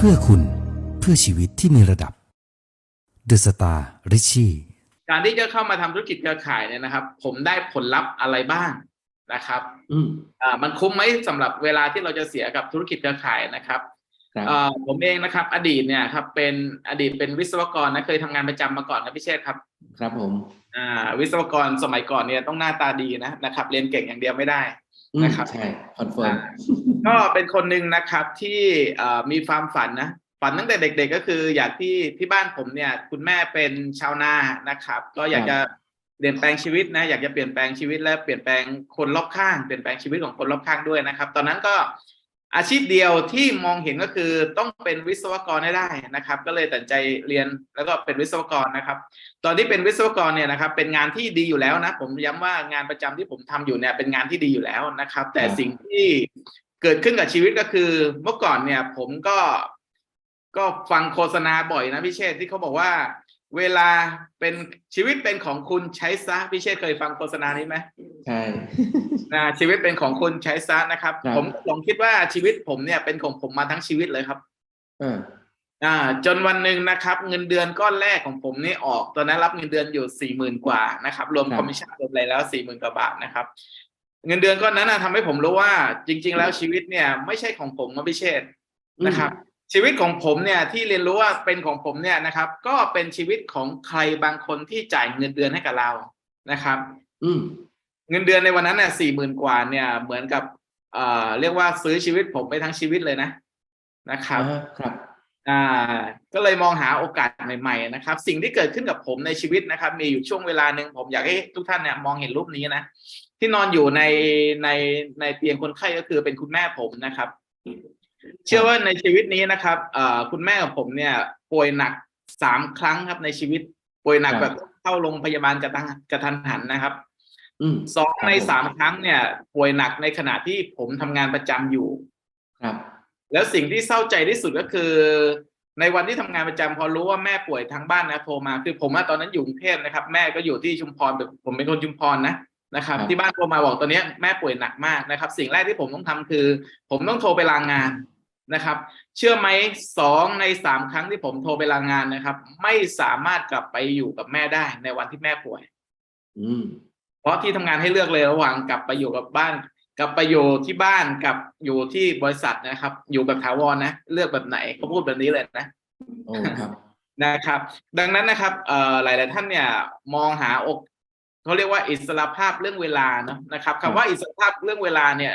เพื่อคุณเพื่อชีวิตที่มีระดับ The Star Richie การที่จะเข้ามาทำธุรกิจเครือข่ายเนี่ยนะครับ ผมได้ผลลัพธ์อะไรบ้างนะครับ อืมอ่ามันคุ้มไหมสำหรับเวลาที่เราจะเสียกับธุรกิจเครือข่ายนะครับครับเอ่อผมเองนะครับ อดีตเนี่ยครับเป็นอดีตเป็นวิศวกรนะเคยทำงานประจำมาก่อนนะพี่เชษฐ์ครับ ครับผม อ่า วิศวกรสมัยก่อนเนี่ยต้องหน้าตาดีนะนะครับ เรียนเก่งอย่างเดียวไม่ได้อืม นะครับใช่คอนเฟิร์มก็เป็นคนหนึ่งนะครับที่เอ่อมีความฝันนะฝันตั้งแต่เด็ก ๆ ก็คืออยากที่ที่บ้านผมเนี่ย คุณแม่เป็นชาวนานะครับ ก็อยากจะเปลี่ยนแปลงชีวิตนะอยากจะเปลี่ยนแปลงชีวิตและเปลี่ยนแปลงคนรอบข้างเปลี่ยนแปลงชีวิตของคนรอบข้างด้วยนะครับ ตอนนั้นก็ อาชีพเดียวที่มองเห็นก็คือต้องเป็นวิศวกรให้ได้นะครับ ก็เลยตัดใจเรียนแล้วก็เป็นวิศวกรนะครับ ตอนที่เป็นวิศวกรเนี่ยนะครับ เป็นงานที่ดีอยู่แล้วนะผมย้ำว่างานประจำที่ผมทำอยู่เนี่ยเป็นงานที่ดีอยู่แล้วนะครับ แต่สิ่งที่เกิดขึ้นกับชีวิตก็คือเมื่อก่อนเนี่ย ผมก็ก็ฟังโฆษณาบ่อยนะพี่เชษที่เขาบอกว่า เวลาเป็นชีวิตเป็นของคุณใช้ซะพี่เชษเคยฟังโฆษณานี้ไหม ใช่นะชีวิตเป็นของคุณใช้ซะนะครับครับผมลองคิดว่าชีวิตผมเนี่ยเป็นของผมมาทั้งชีวิตเลยครับเอออ่า จนวันหนึ่งนะครับ เงินเดือนก้อนแรกของผมนี่ออก ตอนนั้นรับเงินเดือนอยู่สี่หมื่นกว่านะครับ รวมครับคอมมิชชั่นรวมอะไรแล้วสี่หมื่นกว่าบาทนะครับ เงินเดือนก้อนนั้นนะทำให้ผมรู้ว่า จริง ๆ แล้วชีวิตเนี่ย ไม่ใช่ของผมนะพี่เชษฐ์นะครับชีวิตของผมเนี่ยที่เรียนรู้ว่าเป็นของผมเนี่ยนะครับ ก็เป็นชีวิตของใครบางคนที่จ่ายเงินเดือนให้กับเรานะครับ อืม เงินเดือนในวันนั้นเนี่ยสี่หมื่นกว่าเนี่ย เหมือนกับเอ่อเรียกว่าซื้อชีวิตผมไปทั้งชีวิตเลยนะนะครับอ่าครับอ่าก็เลยมองหาโอกาสใหม่ๆนะครับ สิ่งที่เกิดขึ้นกับผมในชีวิตนะครับ มีอยู่ช่วงเวลาหนึ่งผมอยากให้ทุกท่านเนี่ยมองเห็นรูปนี้นะที่นอนอยู่ในในในเตียงคนไข้ก็คือเป็นคุณแม่ผมนะครับ เชื่อว่าในชีวิตนี้นะครับเอ่อคุณแม่ของผมเนี่ย ป่วยหนักสามครั้งครับในชีวิต ป่วยหนักครับแบบเข้าโรงพยาบาลกระทันกระทันหันนะครับอืม สองครับในผมสามครั้งเนี่ย ป่วยหนักในขณะที่ผมทำงานประจำอยู่ ครับ แล้วสิ่งที่เศร้าใจที่สุดก็คือ ในวันที่ทำงานประจำพอรู้ว่าแม่ป่วยทางบ้านนะโทรมาคือผมอะตอนนั้นอยู่กรุงเทพนะครับ แม่ก็อยู่ที่ชุมพรแบบผมเป็นคนชุมพรนะนะครับ ครับ ที่บ้านโทรมาบอกตอนเนี้ยแม่ป่วยหนักมากนะครับ สิ่งแรกที่ผมต้องทำคือ ผมต้องโทรไปลางงานนะครับ เชื่อไหมสองในสามครั้งที่ผมโทรไปลางงานนะครับ ไม่สามารถกลับไปอยู่กับแม่ได้ในวันที่แม่ป่วย อืมเพ ราะที่ทำงานให้เลือกเลยระหว่างกลับไปอยู่กับบ้านกลับไปอยู่ที่บ้านกับอยู่ที่บริษัทนะครับ อยู่แบบถาวรนะเลือกแบบไหนเขาพูดแบบนี้เลยนะโอ้ครับนะครับ ดังนั้นนะครับเอ่อหลายๆท่านเนี่ยมองหาอกเขาเรียกว่าอิสรภาพเรื่องเวลาเนอะนะครับครับคำว่าอิสรภาพเรื่องเวลาเนี่ย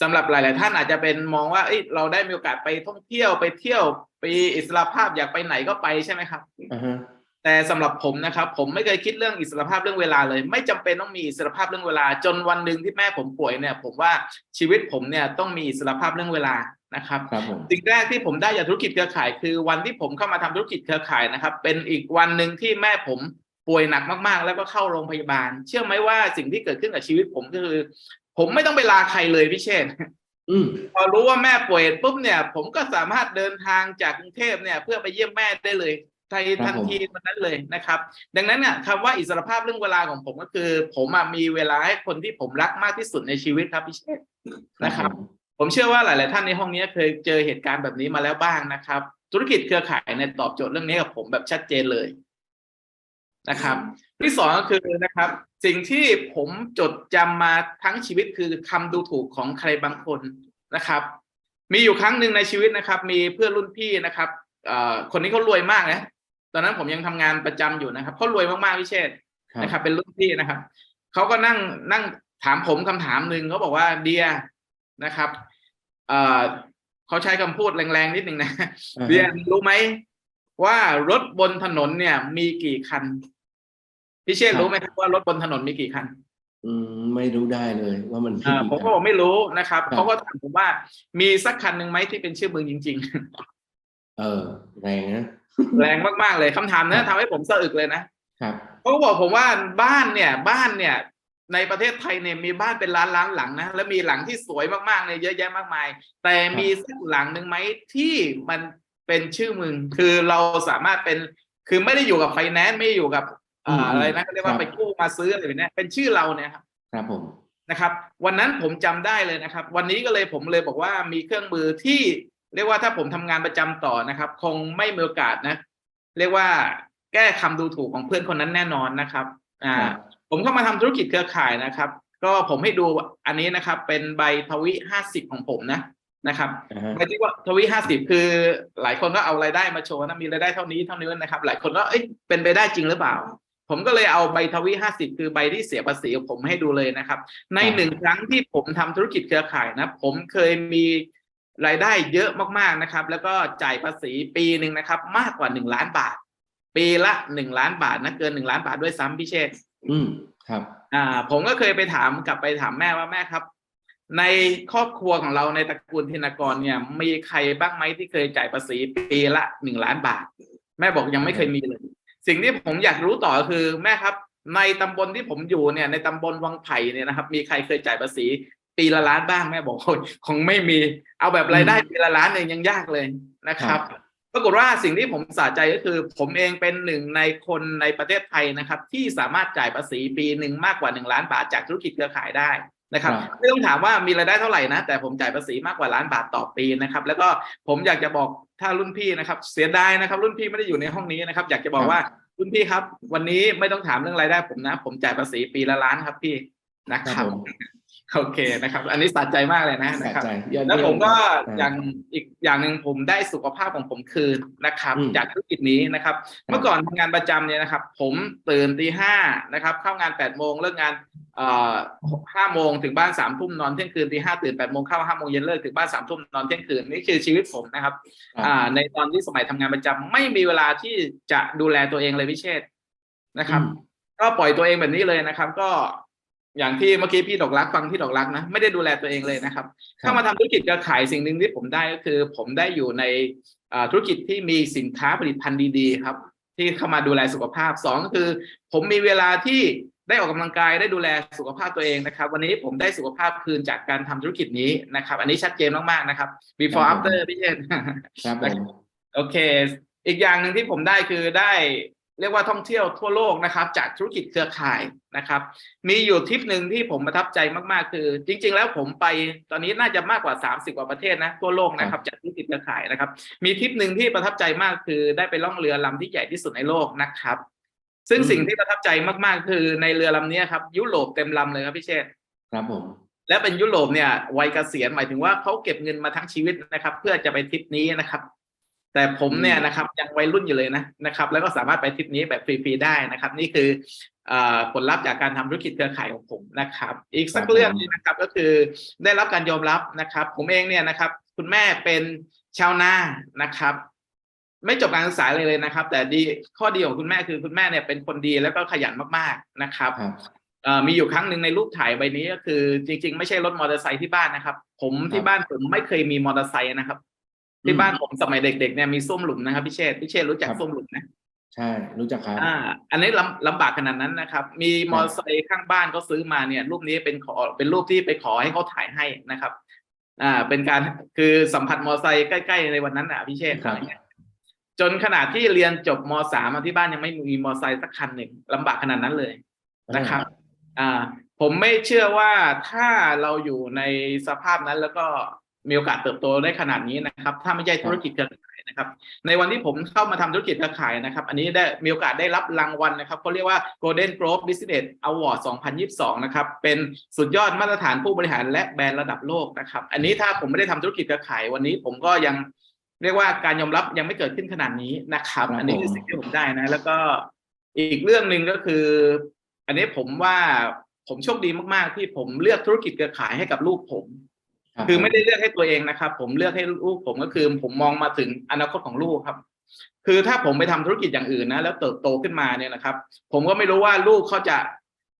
สำหรับหลาย ๆ ท่านอาจจะเป็นมองว่าเอ้ยเราได้มีโอกาสไปท่องเที่ยวไปเที่ยวไปอิสรภาพอยากไปไหนก็ไปใช่ไหมครับอ่าฮะ แต่สำหรับผมนะครับผมไม่เคยคิดเรื่องอิสรภาพเรื่องเวลาเลย ไม่จำเป็นต้องมีอิสรภาพเรื่องเวลา จนวันหนึ่งที่แม่ผมป่วยเนี่ย ผมว่าชีวิตผมเนี่ยต้องมีอิสรภาพเรื่องเวลานะครับครับผมสิ่งแรกที่ผมได้จากธุรกิจเครือข่าย คือวันที่ผมเข้ามาทำธุรกิจเครือข่ายนะครับ เป็นอีกวันหนึ่งที่แม่ผมป่วยหนักมากๆ แล้วก็เข้าโรงพยาบาล เชื่อไหมว่าสิ่งที่เกิดขึ้นกับชีวิตผมก็คือ ผมไม่ต้องไปลาใครเลยพี่เชษฐ์อืมพอรู้ว่าแม่ป่วยปุ๊บเนี่ย ผมก็สามารถเดินทางจากกรุงเทพเนี่ย เพื่อไปเยี่ยมแม่ได้เลย ทันครับทันทีวันนั้นเลยนะครับ ดังนั้นเนี่ยคำว่าอิสรภาพเรื่องเวลาของผมก็คือ ผมอะมีเวลาให้คนที่ผมรักมากที่สุดในชีวิตครับพี่เชษฐ์นะครับผมผมเชื่อว่าหลาย ๆ ท่านในห้องนี้เคยเจอเหตุการณ์แบบนี้มาแล้วบ้างนะครับ ธุรกิจเครือข่ายเนี่ยตอบโจทย์เรื่องนี้กับผมแบบชัดเจนเลยนะครับที่สองก็คือนะครับ สิ่งที่ผมจดจำมาทั้งชีวิตคือคำดูถูกของใครบางคนนะครับ มีอยู่ครั้งหนึ่งในชีวิตนะครับ มีเพื่อนรุ่นพี่นะครับเอ่อคนนี้เขารวยมากนะ ตอนนั้นผมยังทำงานประจำอยู่นะครับเขารวยมากๆพี่เชษฐ์ครับนะครับ เป็นรุ่นพี่นะครับเขาก็นั่งนั่งถามผมคำถามหนึ่งเขาบอกว่าเดียนะครับ เอ่อเขาใช้คำพูดแรงๆนิดหนึ่งนะอ่าฮะเดียรู้ไหมว่ารถบนถนนเนี่ย มีกี่คันพี่เชษฐ์รู้ไหมครับว่ารถบนถนนมีกี่คัน อืมไม่รู้ได้เลยว่ามันอ่าผมก็บอกไม่รู้นะครับครับเขาก็ถามผมว่ามีสักคันหนึ่งไหมที่เป็นชื่อมึงจริงๆ เออแรงนะแรงมากๆเลยคำถามครันั้นบทำให้ผมสะอึกเลยนะครับเขาก็บอกผมว่าบ้านเนี่ย บ้านเนี่ย ในประเทศไทยเนี่ยมีบ้านเป็นล้านล้านๆหลังนะแล้วมีหลังที่สวยมากๆเนี่ยเยอะแยะมากมาย แต่มีสักหลังหนึ่งไหมที่มันเป็นชื่อมึงคือเราสามารถเป็นคือไม่ได้อยู่กับไฟแนนซ์ไม่ได้อยู่กับอ่าอืมอะไรนะเขาเรียกคว่ารับไปกู้มาซื้ออะไรแบบเนี้ยเป็นชื่อเราเนี่ยครับครับผมนะครับ วันนั้นผมจำได้เลยนะครับ วันนี้ก็เลยผมเลยบอกว่ามีเครื่องมือที่ เรียกว่าถ้าผมทำงานประจำต่อนะครับ คงไม่มีโอกาสนะ เรียกว่าแก้คำดูถูกของเพื่อนคนนั้นแน่นอนนะครับอ่าครับผมเข้ามาทำธุรกิจเครือข่ายนะครับ ก็ผมให้ดูอันนี้นะครับ เป็นใบทวิห้าสิบของผมนะนะครับอ่าฮะใบที่ว่าทวิห้าสิบคือหลายคนก็เอารายได้มาโชว์นะมีรายได้เท่านี้เท่านี้นะครับ หลายคนก็เอ้ยเป็นไปได้จริงหรือเปล่า ผมก็เลยเอาใบทวิห้าสิบคือใบที่เสียภาษีของผมให้ดูเลยนะครับ ในหนึ่งครั้งที่ผมทำธุรกิจเครือข่ายนะ ผมเคยมี รายได้เยอะมากๆนะครับ แล้วก็จ่ายภาษีปีหนึ่งนะครับ มากกว่าหนึ่งล้านบาท ปีละหนึ่งล้านบาทนะเกินหนึ่งล้านบาทด้วยซ้ำพี่เชษฐ์อืมครับ อ่า ผมก็เคยไปถามกลับไปถามแม่ว่าแม่ครับ ในครอบครัวของเราในตระกูลธินกรเนี่ย มีใครบ้างไหมที่เคยจ่ายภาษีปีละหนึ่งล้านบาท แม่บอกยังไม่เคยมีเลย สิ่งที่ผมอยากรู้ต่อคือแม่ครับ ในตำบลที่ผมอยู่เนี่ย ในตำบลวังไผ่เนี่ยนะครับ มีใครเคยจ่ายภาษี ปีละล้านบ้างแม่บอกโอ้ยคงไม่มีเอาแบบรายได้ปีละล้านเนี่ยยังยากเลยนะครับ ปรากฏว่าสิ่งที่ผมสะใจก็คือ ผมเองเป็นหนึ่งในคนในประเทศไทยนะครับ ที่สามารถจ่ายภาษีปีหนึ่งมากกว่าหนึ่งล้านบาทจากธุรกิจเครือข่ายได้นะครับครับไม่ต้องถามว่ามีรายได้เท่าไหร่นะแต่ผมจ่ายภาษีมากกว่าล้านบาทต่อปีนะครับ แล้วก็ผมอยากจะบอกถ้ารุ่นพี่นะครับ เสียดายนะครับ รุ่นพี่ไม่ได้อยู่ในห้องนี้นะครับ อยากจะบอกว่ารุ่นพี่ครับ วันนี้ไม่ต้องถามเรื่องรายได้ผมนะ ผมจ่ายภาษีปีละล้านครับพี่นะคครัรับบผม โอเคนะครับ อันนี้สะใจมากเลยนะสะนะครับใจยอดแล้วเยี่ยผมก็อ่าอย่างอีกอย่างหนึ่งผมได้สุขภาพของผมคืนนะครับอืมจากธุรกิจนี้นะครับ เมื่อก่อนทำงานประจำเนี่ยนะครับ ผมตื่นตีห้านะครับ เข้างานแปดโมงเลิกงานเอ่อห้าโมงถึงบ้านสามทุ่มนอนเที่ยงคืนตีห้าตื่นแปดโมงเข้าห้าโมงเย็นเลิกถึงบ้านสามทุ่มนอนเที่ยงคืนนี่คือชีวิตผมนะครับครับอ่าในตอนที่สมัยทำงานประจำไม่มีเวลาที่จะดูแลตัวเองเลยพิเชษนะครับอืมก็ปล่อยตัวเองแบบนี้เลยนะครับ ก็ อย่างที่เมื่อกี้พี่ดอกรักฟังพี่ดอกรักนะไม่ได้ดูแลตัวเองเลยนะครับเข้ามาทำธุรกิจเครือข่ายสิ่งหนึ่งที่ผมได้ก็คือ ผมได้อยู่ในอ่าธุรกิจที่มีสินค้าผลิตภัณฑ์ดีๆ ครับ ที่เข้ามาดูแลสุขภาพสองก็คือ ผมมีเวลาที่ได้ออกกำลังกายได้ดูแลสุขภาพตัวเองนะครับ วันนี้ผมได้สุขภาพคืนจากการทำธุรกิจนี้นะครับ อันนี้ชัดเจนมากๆนะครับ before ครับผม after พี่เชนครับผมโอเค อีกอย่างหนึ่งที่ผมได้คือได้ เรียกว่าท่องเที่ยวทั่วโลกนะครับ จากธุรกิจเครือข่ายนะครับ มีอยู่ทริปหนึ่งที่ผมประทับใจมากๆ คือ จริง ๆ แล้วผมไปตอนนี้น่าจะมากกว่า 30 กว่าประเทศนะทั่วโลกนะครับ จากธุรกิจเครือข่ายนะครับ มีทริปหนึ่งที่ประทับใจมากคือได้ไปล่องเรือลำที่ใหญ่ที่สุดในโลกนะครับ ซึ่งอืมสิ่งที่ประทับใจมากๆ คือในเรือลำนี้ครับ ยุโรปเต็มลำเลยครับพี่เชษฐ์ครับผมและเป็นยุโรปเนี่ยวัยเกษียณหมายถึงว่าเขาเก็บเงินมาทั้งชีวิตนะครับ เพื่อจะไปทริปนี้นะครับ แต่ผมเนี่ยนะครับยังวัยรุ่นอยู่เลยนะนะครับ แล้วก็สามารถไปทริปนี้แบบฟรีๆได้นะครับ นี่คือเอ่อผลลัพธ์จากการทำธุรกิจเครือข่ายของผมนะครับ อีกสักเรื่องหนึงนะครับก็คือได้รับการยอมรับนะครับ ผมเองเนี่ยนะครับ คุณแม่เป็นชาวนานะครับ ไม่จบการศึกษาเลยเลยนะครับ แต่ดีข้อดีของคุณแม่คือคุณแม่เนี่ยเป็นคนดีแล้วก็ขยันมากๆนะครับครับเอ่อมีอยู่ครั้งหนึ่งในรูปถ่ายใบนี้ก็คือ จริง ๆ ไม่ใช่รถมอเตอร์ไซค์ที่บ้านนะครับ ผมที่บ้านผมไม่เคยมีมอเตอร์ไซค์นะครับ ที่อืมบ้านผมสมัยเด็กๆเนี่ยมีส้วมหลุมนะครับพี่เชษฐ์พี่เชษฐ์รู้จักครับส้วมหลุมนะใช่ รู้จักครับอ่า อันนี้ลำลำบากขนาดนั้นนะครับ มีมอเตอร์ไซค์ข้างบ้านก็ซื้อมาเนี่ย รูปนี้เป็นขอเป็นรูปที่ไปขอให้เขาถ่ายให้นะครับ อ่า เป็นการคือสัมผัสมอเตอร์ไซค์ใกล้ๆในวันนั้นอะพี่เชษฐ์ครับอะไรเงี้ยจนขนาดที่เรียนจบมสามอะที่บ้านยังไม่มีมอเตอร์ไซค์สักคันหนึ่งลำบากขนาดนั้นเลยนะครับ อ่า ผมไม่เชื่อว่าถ้าเราอยู่ในสภาพนั้นแล้วก็ มีโอกาสเติบโตได้ขนาดนี้นะครับ ถ้าไม่ใช่ธุรกิจเครือข่ายนะครับ ในวันที่ผมเข้ามาทำธุรกิจเครือข่ายนะครับ อันนี้ได้มีโอกาสได้รับรางวัลนะครับเขาเรียกว่า Golden Globe Business Award 2022 นะครับ เป็นสุดยอดมาตรฐานผู้บริหารและแบรนด์ระดับโลกนะครับ อันนี้ถ้าผมไม่ได้ทำธุรกิจเครือข่ายวันนี้ผมก็ยังเรียกว่าการยอมรับยังไม่เกิดขึ้นขนาดนี้นะครับ อันนี้คือสิ่งที่ผมได้นะ แล้วก็อีกเรื่องหนึ่งก็คือ อันนี้ผมว่าผมโชคดีมาก ๆ ที่ผมเลือกธุรกิจเครือข่ายให้กับลูกผม คือไม่ได้เลือกให้ตัวเองนะครับ ผมเลือกให้ลูกผมก็คือ ผมมองมาถึงอนาคตของลูกครับ คือถ้าผมไปทำธุรกิจอย่างอื่นนะ แล้วเติบโตขึ้นมาเนี่ยนะครับ ผมก็ไม่รู้ว่าลูกเขาจะ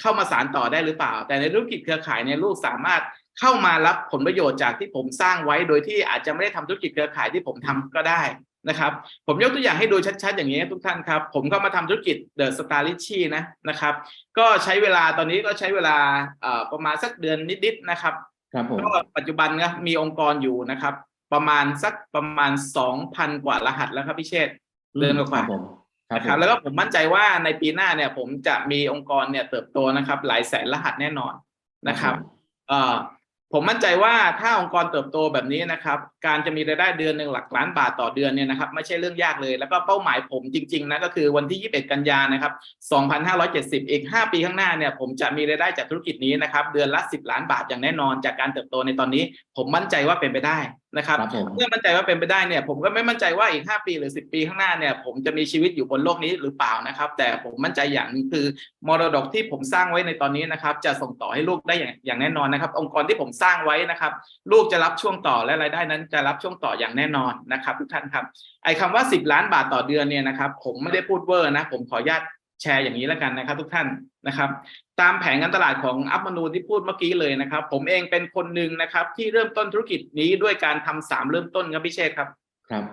เข้ามาสานต่อได้หรือเปล่า แต่ในธุรกิจเครือข่ายเนี่ยลูกสามารถเข้ามารับผลประโยชน์จากที่ผมสร้างไว้ โดยที่อาจจะไม่ได้ทำธุรกิจเครือข่ายที่ผมทำก็ได้นะครับ ผมยกตัวอย่างให้ดูชัดๆ อย่างนี้ทุกท่านครับ ผมก็มาทำธุรกิจเดอะสตาร์ลิชี่นะนะครับ ก็ใช้เวลาตอนนี้ก็ใช้เวลาประมาณสักเดือนนิดๆนะครับ ครับผมก็ปัจจุบันนะมีองค์กรอยู่นะครับ ประมาณสักประมาณสองพันกว่ารหัสแล้วครับพี่เชษฐ์เดินกว่าครับผมครับนะครับผมแล้วก็ผมมั่นใจว่าในปีหน้าเนี่ย ผมจะมีองค์กรเนี่ยเติบโตนะครับ หลายแสนรหัสแน่นอนนะครับ เอ่อ ผมมั่นใจว่าถ้าองค์กรเติบโตแบบนี้นะครับ การจะมีรายได้เดือนหนึ่งหลักล้านบาทต่อเดือนเนี่ยนะครับไม่ใช่เรื่องยากเลย แล้วก็เป้าหมายผมจริงๆนะก็คือวันที่ 21 กันยานะครับ 2,570 อีก 5 ปีข้างหน้าเนี่ยผมจะมีรายได้จากธุรกิจนี้นะครับเดือนละ 10 ล้านบาทอย่างแน่นอนจากการเติบโตในตอนนี้ ผมมั่นใจว่าเป็นไปได้นะครับครับผมเมื่อมั่นใจว่าเป็นไปได้เนี่ย ผมก็ไม่มั่นใจว่าอีก 5 ปีหรือ 10 ปีข้างหน้าเนี่ย ผมจะมีชีวิตอยู่บนโลกนี้หรือเปล่านะครับ แต่ผมมั่นใจอย่างหนึงคือมรดกที่ผมสร้างไว้ในตอนนี้นะครับ จะส่งต่อให้ลูกได้อย่างอย่างแน่นอนนะครับ องค์กรที่ผมสร้างไว้นะครับ ลูกจะรับช่วงต่อและรายได้นั้นจะรับช่วงต่ออย่างแน่นอนนะครับ ทุกท่านครับไอ้คำว่า 10 ล้านบาทต่อเดือนเนี่ยนะครับ ผมไม่ได้พูดเวอร์นะ ผมขออนุญาต แชร์อย่างนี้แล้วกันนะครับ ทุกท่านนะครับ ตามแผนการตลาดของอัพมนูที่พูดเมื่อกี้เลยนะครับ ผมเองเป็นคนหนึ่งนะครับ ที่เริ่มต้นธุรกิจนี้ด้วยการทำสามเริ่มต้นครับพี่เชษครับครับ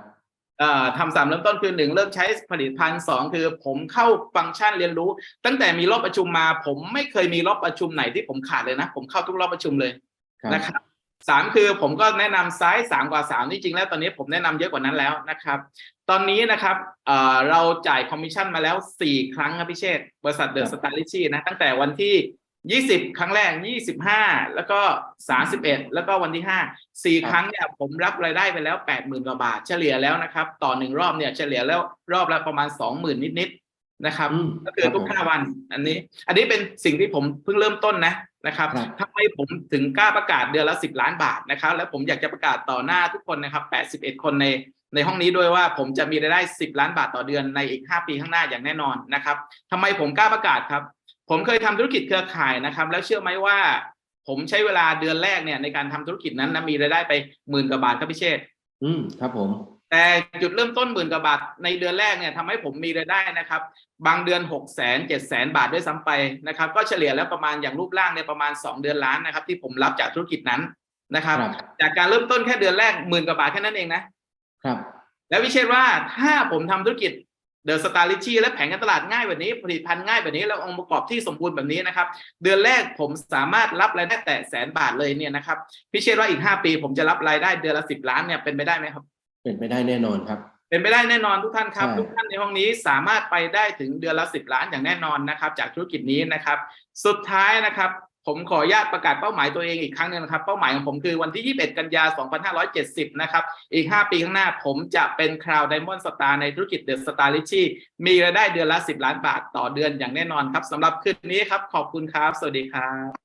เอ่อทำสามเริ่มต้นคือหนึ่งเริ่มใช้ผลิตภัณฑ์สองคือผมเข้าฟังก์ชันเรียนรู้ ตั้งแต่มีรอบประชุมมา ผมไม่เคยมีรอบประชุมไหนที่ผมขาดเลยนะ ผมเข้าทุกรอบประชุมเลยครับนะครับ สามคือผมก็แนะนำไซส์สามกว่าสามที่จริงแล้วตอนนี้ผมแนะนำเยอะกว่านั้นแล้วนะครับ ตอนนี้นะครับเอ่อเราจ่ายคอมมิชชั่นมาแล้วสี่ครั้งครับพี่เชษฐ์บริษัทเดอะสตาร์ลิชีนะตั้งแต่วันที่ยี่สิบครั้งแรกยี่สิบห้าแล้วก็สาสิบเอ็ดแล้วก็วันที่ห้าสี่ครั้งเนี่ยผมรับรายได้ไปแล้วแปดหมื่นกว่าบาท เฉลี่ยแล้วนะครับ ต่อหนึ่งรอบเนี่ยเฉลี่ยแล้วรอบละประมาณสองหมื่นนิดๆนะครับอืมก็คือทุกครับผมห้าวัน อันนี้ อันนี้เป็นสิ่งที่ผมเพิ่งเริ่มต้นนะ นะครับครับทำไมผมถึงกล้าประกาศเดือนละสิบล้านบาทนะครับ แล้วผมอยากจะประกาศต่อหน้าทุกคนนะครับแปดสิบเอ็ดคนในในห้องนี้ด้วยว่าผมจะมีรายได้สิบล้านบาทต่อเดือนในอีกห้าปีข้างหน้าอย่างแน่นอนนะครับทำไมผมกล้าประกาศครับ ผมเคยทำธุรกิจเครือข่ายนะครับ แล้วเชื่อไหมว่า ผมใช้เวลาเดือนแรกเนี่ยในการทำธุรกิจนั้นนะมีรายได้ไปหมื่นกว่าบาทครับพี่เชษฐ์อืมครับผม แต่จุดเริ่มต้นหมื่นกว่าบาทในเดือนแรกเนี่ยทำให้ผมมีรายได้นะครับ บางเดือน6กแสนเจ็ดแสนบาทด้วยซ้ำไปนะครับ ก็เฉลี่ยแล้วประมาณอย่างรูปร่างเนี่ยประมาณ 2 เดือนล้านนะครับ ที่ผมรับจากธุรกิจนั้นนะครับครับจากการเริ่มต้นแค่เดือนแรกหมื่นกว่าบาทแค่นั้นเองนะครับ แล้ววิเชษว่าถ้าผมทำธุรกิจเดอะสตาร์ลิชีและแผนการตลาดง่ายแบบนี้ ผลิตภัณฑ์ง่ายแบบนี้ แล้วองค์ประกอบที่สมบูรณ์แบบนี้นะครับ เดือนแรกผมสามารถรับรายได้แต่แสนบาทเลยเนี่ยนะครับพี่เชษว่าอีก 5 ปี ผมจะรับรายได้เดือนละ 10 ล้านเนี่ยเป็นไปได้ไหมครับ เป็นไปได้แน่นอนครับ เป็นไปได้แน่นอนทุกท่านครับใช่ทุกท่านในห้องนี้สามารถไปได้ถึงเดือนละ10ล้านอย่างแน่นอนนะครับ จากธุรกิจนี้นะครับ สุดท้ายนะครับ ผมขออนุญาตประกาศเป้าหมายตัวเองอีกครั้งหนึงนะครับ เป้าหมายของผมคือวันที่ 21 กันยา 2570 นะครับ อีก 5 ปีข้างหน้าผมจะเป็นคราวไดมอนด์สตาร์ในธุรกิจเดอะสตาร์ลิชีมีรายได้เดือนละ 10 ล้านบาทต่อเดือนอย่างแน่นอนครับสำหรับคืนนี้ครับขอบคุณครับ สวัสดีครับ